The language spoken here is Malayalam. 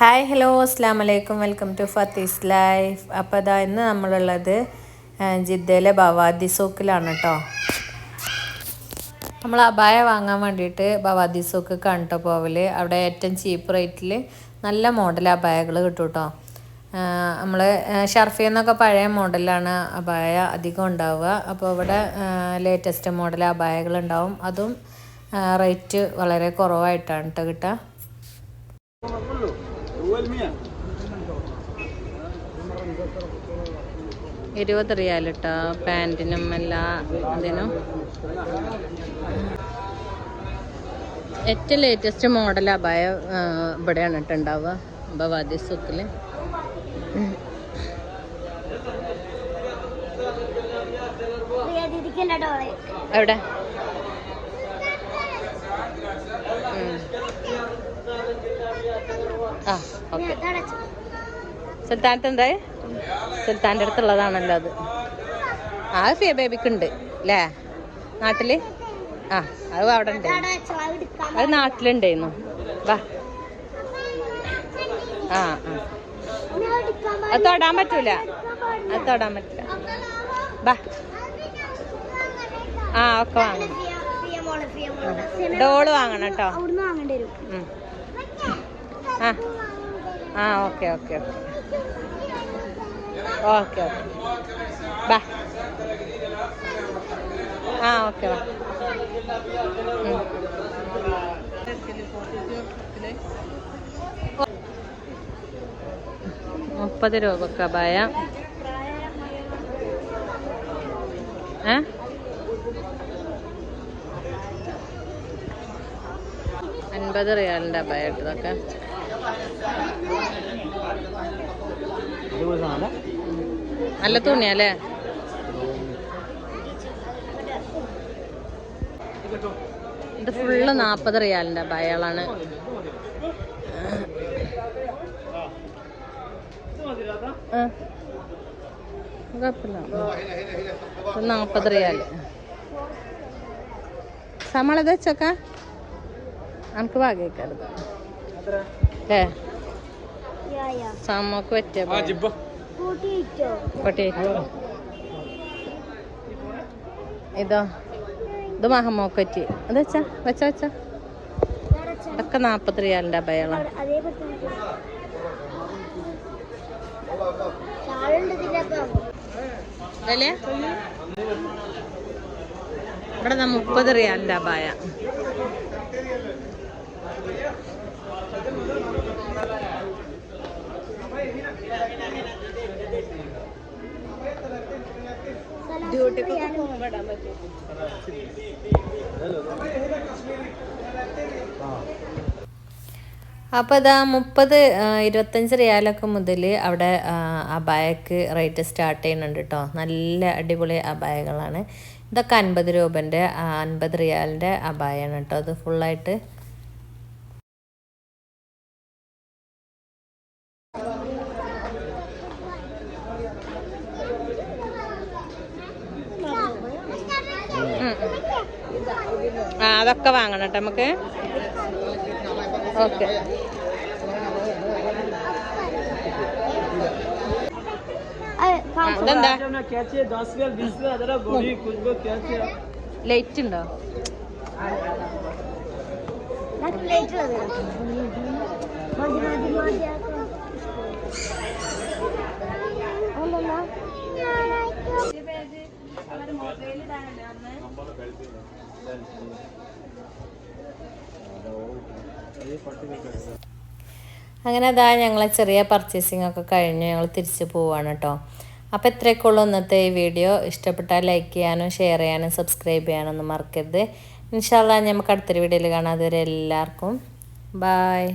ഹായ് ഹലോ അസ്സാം വലൈക്കും വെൽക്കം ടു ഫത്തീസ് ലൈഫ് അപ്പോൾ അതാ ഇന്ന് നമ്മളുള്ളത് ജിദ്ദയിലെ ബവാദി സൂക്കിലാണ് കേട്ടോ നമ്മൾ അബായ വാങ്ങാൻ വേണ്ടിയിട്ട് ബവാദി സൂക്ക് കണ്ടോ പോവൽ. അവിടെ ഏറ്റവും ചീപ്പ് റേറ്റിൽ നല്ല മോഡൽ അബായകൾ കിട്ടും കേട്ടോ നമ്മൾ ഷർഫി എന്നൊക്കെ പഴയ മോഡലാണ് അബായ അധികം ഉണ്ടാവുക. അപ്പോൾ ഇവിടെ ലേറ്റസ്റ്റ് മോഡൽ അബായകൾ ഉണ്ടാവും. അതും റേറ്റ് വളരെ കുറവായിട്ടാണ് കേട്ടോ കിട്ടുക. ഇരുപത് റിയാൽ കേട്ടോ പാന്റിനും എല്ലാ ഇതിനും. ഏറ്റവും ലേറ്റസ്റ്റ് മോഡൽ അബായ ഇവിടെ ഇവിടെയാണ് കേട്ടോ ഉണ്ടാവുക ബവാദി സുക്കിൽ എവിടെ? ആ ഓക്കെ. സുൽത്താനത്ത് എന്തായി? സുൽത്താന്റെ അടുത്തുള്ളതാണല്ലോ അത്. ആ ഫിയ ബേബിക്ക് ഉണ്ട് അല്ലേ നാട്ടിൽ? ആ അത് അവിടെ ഉണ്ട് അത് നാട്ടിലുണ്ടായിരുന്നു. വാ. ആ അത് തൊടാൻ പറ്റൂല. അത് തൊടാൻ പറ്റില്ല വാ. ആ ഒക്കെ വാങ്ങണം. ഡോൾ വാങ്ങണം കേട്ടോ. ആ. ആ okay okay okay. Okay okay. ബാ. ആ ഓക്കെ ബാ. മുപ്പത് രൂപക്ക അബായ ഏ? അൻപത് റിയാലിന്റെ അബായ ഇട്ടതൊക്കെ. നല്ല തുണിയല്ലേ ഇത് ഫുള്ള് നാപ്പത് റിയാലിന്റെ ബയാളാണ്. കുഴപ്പമില്ല. നാപ്പത് റിയാൽ. സമ്മളത് വെച്ചോക്ക. നമുക്ക് ഭാഗ്യക്കരുത് യാ സമക്ക് പറ്റിയ ഇതോ. ഇത് മഹമോക്കറ്റി അത് വെച്ചാ വെച്ച വെച്ച. ഒക്കെ നാപ്പത്തി റിയാലിന്റെ അതേപോലെ തന്നെ ഷാളുണ്ട് ഇതിന്റെ അപ്പം റിയാലിന്റെ അബായ അപ്പോൾ ഇതാ മുപ്പത് ഇരുപത്തഞ്ച് റിയാലൊക്കെ മുതൽ അവിടെ അബായക്ക് റേറ്റ് സ്റ്റാർട്ട് ചെയ്യുന്നുണ്ട് കേട്ടോ നല്ല അടിപൊളി അബായകളാണ്. ഇതൊക്കെ അൻപത് രൂപന്റെ അൻപത് റിയാലിന്റെ അബായാണ് കേട്ടോ അത് ഫുള്ളായിട്ട് ആ അതൊക്കെ വാങ്ങണം കേട്ടോ നമുക്ക്. ഓക്കെ. ഇതെന്താ? ലൈറ്റ് ഉണ്ടോ മതി അങ്ങനെ അതാ ഞങ്ങളെ ചെറിയ പർച്ചേസിംഗ് ഒക്കെ കഴിഞ്ഞ്. ഞങ്ങൾ തിരിച്ചു പോവാണ് കേട്ടോ അപ്പോൾ ഇത്രയൊക്കെ ഇന്നത്തെ ഈ വീഡിയോ ഇഷ്ടപ്പെട്ടാൽ ലൈക്ക് ചെയ്യാനും ഷെയർ ചെയ്യാനും സബ്സ്ക്രൈബ് ചെയ്യാനൊന്നും മറക്കരുത്. ഇൻഷാല്ല നമുക്ക് അടുത്തൊരു വീഡിയോയിൽ കാണാം. അതുവരെ എല്ലാവർക്കും ബായ്